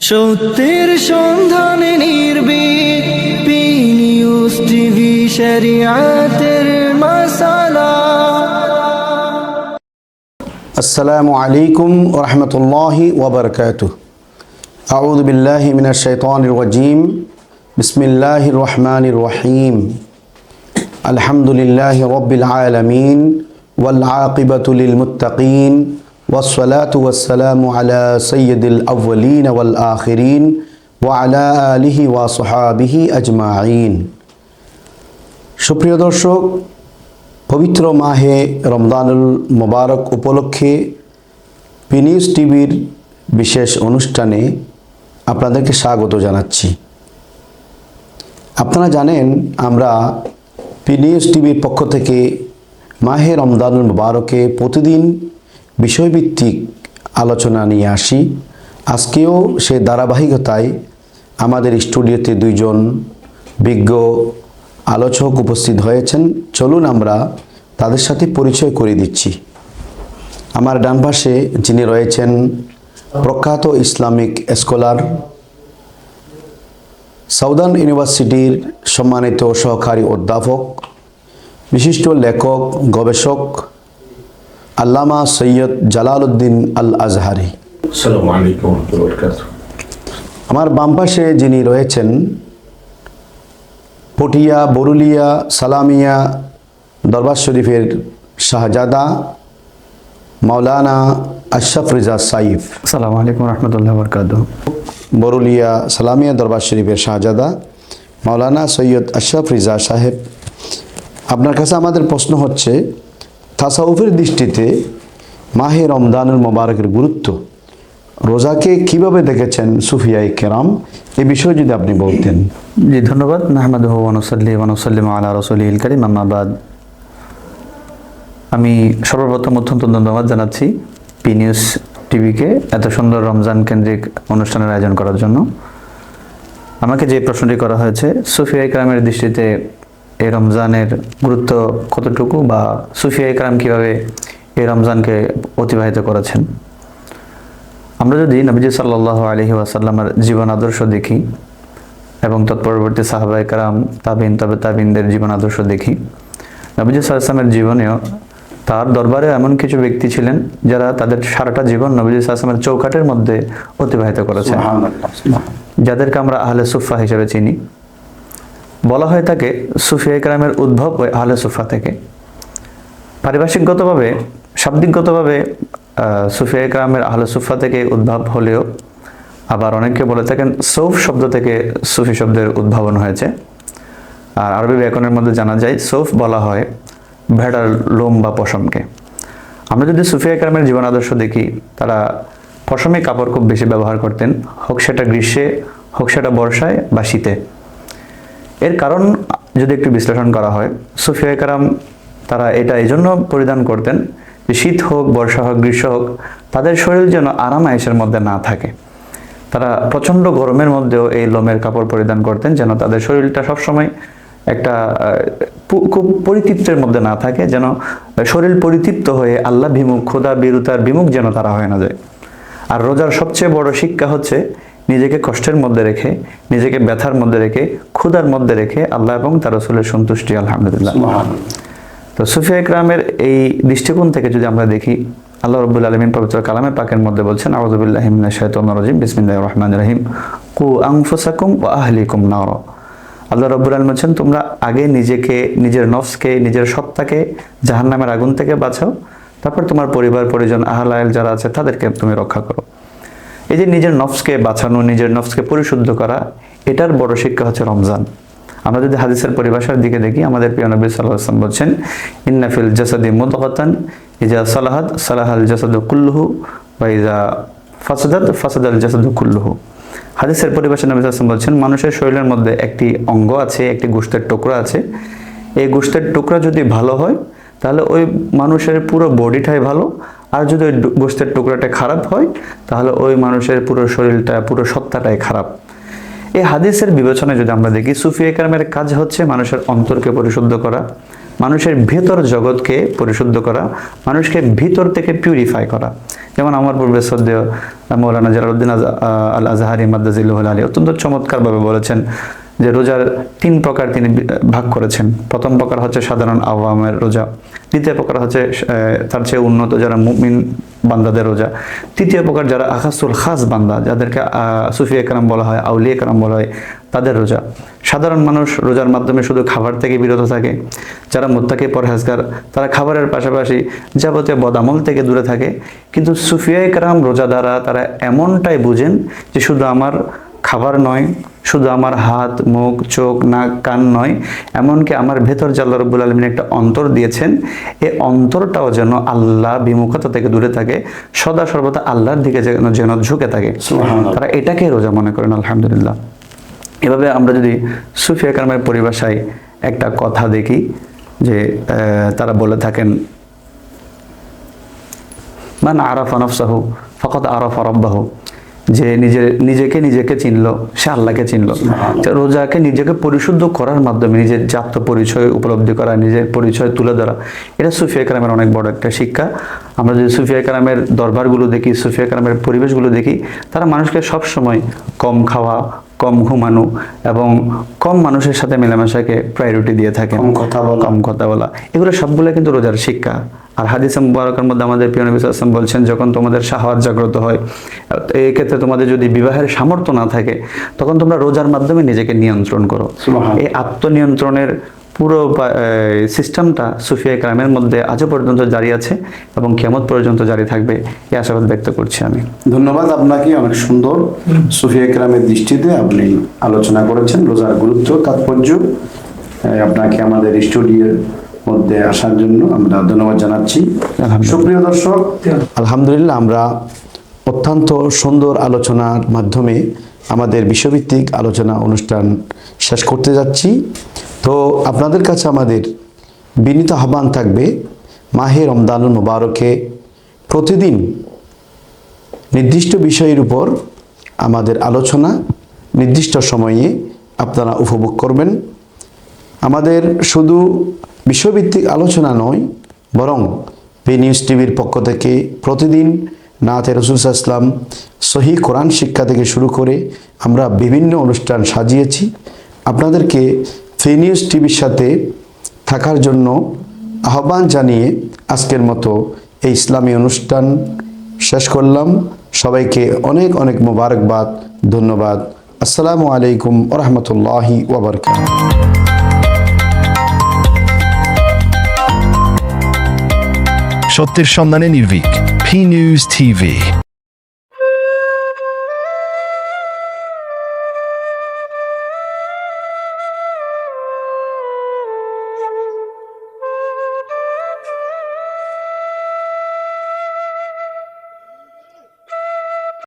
সত্যের সন্ধানে নির্ভীক নিউজ টিভি শরিয়াতের মশালা السلام عليكم ورحمة الله وبركاته أعوذ بالله من الشيطان الرجيم بسم الله الرحمن الرحيم الحمد لله رب العالمين والعاقبة للمتقين والصلاة والسلام على سيد الأولين والآخرين وعلى آله وصحابه أجمعين সুপ্রিয় দর্শক পবিত্র মাহে রমদানুল মোবারক উপলক্ষে পিনিউজ টিভির বিশেষ অনুষ্ঠানে আপনাদেরকে স্বাগত জানাচ্ছি আপনারা জানেন আমরা পিনিউজ টিভির পক্ষ থেকে মাহে রমদানুল মোবারকে প্রতিদিন বিষয়ভিত্তিক আলোচনা নিয়ে আসি। আজকেও সে ধারাবাহিকতায় আমাদের স্টুডিওতে দুইজন বিজ্ঞ আলোচক উপস্থিত হয়েছেন। চলুন আমরা তাদের সাথে পরিচয় করে দিচ্ছি। আমার ডান পাশে যিনি রয়েছেন প্রখ্যাত ইসলামিক স্কলার, সাউদার্ন ইউনিভার্সিটির সম্মানিত সহকারী অধ্যাপক, বিশিষ্ট লেখক, গবেষক আল্লামা সৈয়দ জালালউদ্দিন আল আজহারি আমার বাম পাশে যিনি রয়েছেন পটিয়া বরুলিয়া সালামিয়া দরবার শরীফের শাহজাদা মাওলানা আশরাফ রিজা সাইফ। সালাম আলাইকুম রহমতুল্লাহ বরকাত বরুলিয়া সালামিয়া দরবার শরীফের শাহজাদা মাওলানা সৈয়দ আশরাফ রিজা সাহেব। আপনার কাছে আমাদের প্রশ্ন হচ্ছে তাসাউফের দৃষ্টিতে মাহে রমদানুল মোবারকের গুরুত্ব। রোজাকে কীভাবে দেখেছেন সুফিয়াই কেরাম? এ বিষয়ে যদি আপনি বলতেন। জি, ধন্যবাদ। মাহমদ ওয়ানুসাল্লি ওয়ানুসাল্লিম আলা রসুল করিম। আম্মাবাদ আমি সর্বপ্রথম অত্যন্ত ধন্যবাদ জানাচ্ছি পি নিউজ টিভিকে এত সুন্দর রমজান কেন্দ্রিক অনুষ্ঠানের আয়োজন করার জন্য। আমাকে যে প্রশ্নটি করা হয়েছে সুফিয়া ইকরামের দৃষ্টিতে এই রমজানের গুরুত্ব কতটুকু বা সুফিয়া ইকরাম কীভাবে এই রমজানকে অতিবাহিত করেছেন? আমরা যদি নবীজি সাল্লাহ আলহি ওয়াসাল্লামের জীবন আদর্শ দেখি এবং তৎপরবর্তী সাহাবা কারাম তাবিন তবে তাবিনদের জীবন আদর্শ দেখি নবীজি সাল্লামের জীবনেও তার দরবারে এমন কিছু ব্যক্তি ছিলেন যারা তাদের সারাটা জীবন নবীজি সাল্লামের চৌকাটের মধ্যে অতিবাহিত করেছে যাদেরকে আমরা আহলে সুফা হিসেবে চিনি। বলা হয়ে থাকে সুফিয়া ইকরামের উদ্ভব ওই আহলে সুফা থেকে। পারিভাষিকগতভাবে শাব্দিকগতভাবে সুফিয়া ইকরামের আহলে সুফা থেকে উদ্ভব হলেও আবার অনেকে বলে থাকেন সৌফ শব্দ থেকে সুফি শব্দের উদ্ভাবন হয়েছে। আর আরবি ব্যাকরণের মধ্যে জানা যায়, সৌফ বলা হয় ভেড়ার লোম বা পশমকে। আমরা যদি সুফিয়া ইকরামের জীবন আদর্শ দেখি, তারা পশমে কাপড় খুব বেশি ব্যবহার করতেন, হোক সেটা গ্রীষ্মে, হোক সেটা বর্ষায় বা শীতে। এর কারণ যদি একটু বিশ্লেষণ করা হয়, সুফিয়া কারাম তারা এটা এই জন্য পরিধান করতেন যে শীত হোক, বর্ষা হোক, গ্রীষ্ম হোক, তাদের শরীর যেন আরাম আয়েসের মধ্যে না থাকে। তারা প্রচণ্ড গরমের মধ্যেও এই লোমের কাপড় পরিধান করতেন যেন তাদের শরীরটা সবসময় একটা খুব পরিতৃপ্তের মধ্যে না থাকে, যেন শরীর পরিতৃপ্ত হয়ে আল্লাহ বিমুখ, খোদা, বিরুতার বিমুখ যেন তারা হয়ে না যায়। আর রোজার সবচেয়ে বড় শিক্ষা হচ্ছে নিজেকে কষ্টের মধ্যে রেখে নিজেকে ব্যথার মধ্যে রেখে ক্ষুধার মধ্যে রেখে আল্লাহ এবং তার রসুলের সন্তুষ্টি আলহামদুলিল্লাহ। তো সুফিয়া ইকরামের এই দৃষ্টিকোণ থেকে যদি আমরা দেখি আল্লাহ রব্বুল আলমিন পবিত্র কালামের পাকের মধ্যে বলছেন আউযুবিল্লাহি মিনাশ শাইতানির রাজিম বিসমিল্লাহির রহমানির রহিম কু আনফুসাকুম ওয়া আহলিকুম নার। আল্লাহ রব্বুল আলম বলছেন তোমরা আগে নিজেকে নিজের নফসকে নিজের সত্তাকে জাহান্নামের আগুন থেকে বাঁচাও তারপর তোমার পরিবার পরিজন আহলাইল যারা আছে তাদেরকে তুমি রক্ষা করো। এই যে নিজের নফসকে বাঁচানো, নিজের নফসকে পরিশুদ্ধ করা, এটার বড় শিক্ষা হচ্ছে রমজান। আমরা যদি হাদিসের পরিভাষার দিকে দেখি, আমাদের প্রিয় নবী সাল্লাহ বলছেন ইন্নাফিল জাসাদি মুদকাতান ইজা সালাহাদ সালাহাল জাসাদু কুল্লুহু বা ইজা ফাসাদাত, ফাসাদাল জাসাদু কুল্লুহু। হাদিসের পরিভাষা নবী সাল্লাম বলছেন, মানুষের শরীরের মধ্যে একটি অঙ্গ আছে, একটি গোষ্ঠের টুকরা আছে। এই গোষ্ঠের টুকরা যদি ভালো হয়, তাহলে ওই মানুষের পুরো বডিটাই ভালো আর যদি ওই গোষ্ঠের টুকরাটা খারাপ হয়, তাহলে ওই মানুষের পুরো শরীরটা, পুরো সত্তাটাই খারাপ। এই হাদিসের বিবেচনায় যদি আমরা দেখি সুফিয়া কারামের কাজ হচ্ছে মানুষের অন্তরকে পরিশুদ্ধ করা, মানুষের ভেতর জগৎকে পরিশুদ্ধ করা, মানুষকে ভিতর থেকে পিউরিফাই করা। যেমন আমার পূর্বে শ্রদ্ধেয় মৌলানা জালালউদ্দিন আল আজহারি মাদ্দাজিল্লাহ আলী অত্যন্ত চমৎকারভাবে বলেছেন যে রোজার তিন প্রকার তিনি ভাগ করেছেন। প্রথম প্রকার হচ্ছে সাধারণ আওয়ামের রোজা দ্বিতীয় প্রকার হচ্ছে তার চেয়ে উন্নত যারা মুমিন বান্দাদের রোজা তৃতীয় প্রকার যারা আকাসুল খাস বান্দা যাদেরকে আহ, সুফি একরাম বলা হয় আউলিয়া একরাম বলা হয় তাদের রোজা। সাধারণ মানুষ রোজার মাধ্যমে শুধু খাবার থেকে বিরত থাকে যারা মোত্তাকে পরহেজগার তারা খাবারের পাশাপাশি যাবতীয় বদামল থেকে দূরে থাকে। কিন্তু সুফিয়া একরাম রোজা দ্বারা তারা এমনটাই বুঝেন যে শুধু আমার খাবার নয় শুধু আমার হাত মুখ চোখ নাক কান নয় এমনকি আমার ভেতর জাল্লা রব্বুল আলমিন একটা অন্তর দিয়েছেন এ অন্তরটাও যেন আল্লাহ বিমুখতা থেকে দূরে থাকে সদা সর্বদা আল্লাহর দিকে যেন যেন ঝুঁকে থাকে। তারা এটাকে রোজা মনে করেন আলহামদুলিল্লাহ। এভাবে আমরা যদি সুফিয়া কালামের পরিভাষায় একটা কথা দেখি যে আহ, তারা বলে থাকেন মান আরাফা নফসাহু ফকত আরাফা রব্বাহু। যে নিজের নিজেকে নিজেকে চিনল সে আল্লাহকে চিনল। তো রোজাকে নিজেকে পরিশুদ্ধ করার মাধ্যমে নিজের জাত পরিচয় উপলব্ধি করা নিজের পরিচয় তুলে ধরা এটা সুফিয়া কালামের অনেক বড় একটা শিক্ষা। আমরা যদি সুফিয়া কালামের দরবারগুলো দেখি সুফিয়া কালামের পরিবেশগুলো দেখি তারা মানুষকে সবসময় কম খাওয়া কম ঘুমানো এবং কম মানুষের সাথে মেলামেশাকে প্রায়োরিটি দিয়ে থাকে কম কথা বলা। কম কথা বলা এগুলো সবগুলো কিন্তু রোজার শিক্ষা আর হাদিস মুবারকের মধ্যে আমাদের প্রিয় নবী আসলাম বলছেন যখন তোমাদের শাহওয়াত জাগ্রত হয় এই ক্ষেত্রে তোমাদের যদি বিবাহের সামর্থ্য না থাকে তখন তোমরা রোজার মাধ্যমে নিজেকে নিয়ন্ত্রণ করো। এই আত্মনিয়ন্ত্রণের পুরো সিস্টেমটা সুফিয়া কালামের মধ্যে আজও পর্যন্ত জারি আছে এবং কেমত পর্যন্ত জারি থাকবে এই আশাবাদ ব্যক্ত করছি আমি। ধন্যবাদ আপনাকে অনেক সুন্দর। সুফিয়া একরামের দৃষ্টিতে আপনি আলোচনা করেছেন রোজার গুরুত্ব তাৎপর্য আপনাকে আমাদের স্টুডিওর মধ্যে আসার জন্য আমরা ধন্যবাদ জানাচ্ছি। সুপ্রিয় দর্শক আলহামদুলিল্লাহ আমরা অত্যন্ত সুন্দর আলোচনার মাধ্যমে আমাদের বিশ্বভিত্তিক আলোচনা অনুষ্ঠান শেষ করতে যাচ্ছি। তো আপনাদের কাছে আমাদের বিনীত আহ্বান থাকবে, মাহে রমদানুল মোবারকে প্রতিদিন নির্দিষ্ট বিষয়ের উপর আমাদের আলোচনা নির্দিষ্ট সময়ে আপনারা উপভোগ করবেন। আমাদের শুধু বিশ্বভিত্তিক আলোচনা নয়, বরং পি নিউজ টিভির পক্ষ থেকে প্রতিদিন নাথে রসুল ইসলাম সহি কোরআন শিক্ষা থেকে শুরু করে আমরা বিভিন্ন অনুষ্ঠান সাজিয়েছি। আপনাদেরকে নিউজ টিভির সাথে থাকার জন্য আহ্বান জানিয়ে আজকের মতো এই ইসলামী অনুষ্ঠান শেষ করলাম। সবাইকে অনেক অনেক মোবারকবাদ, ধন্যবাদ। আসসালামু আলাইকুম ওরহমতুল্লাহি ওবরকাত। সত্যের সন্ধানে নির্ভীক, ফি নিউজ টিভি।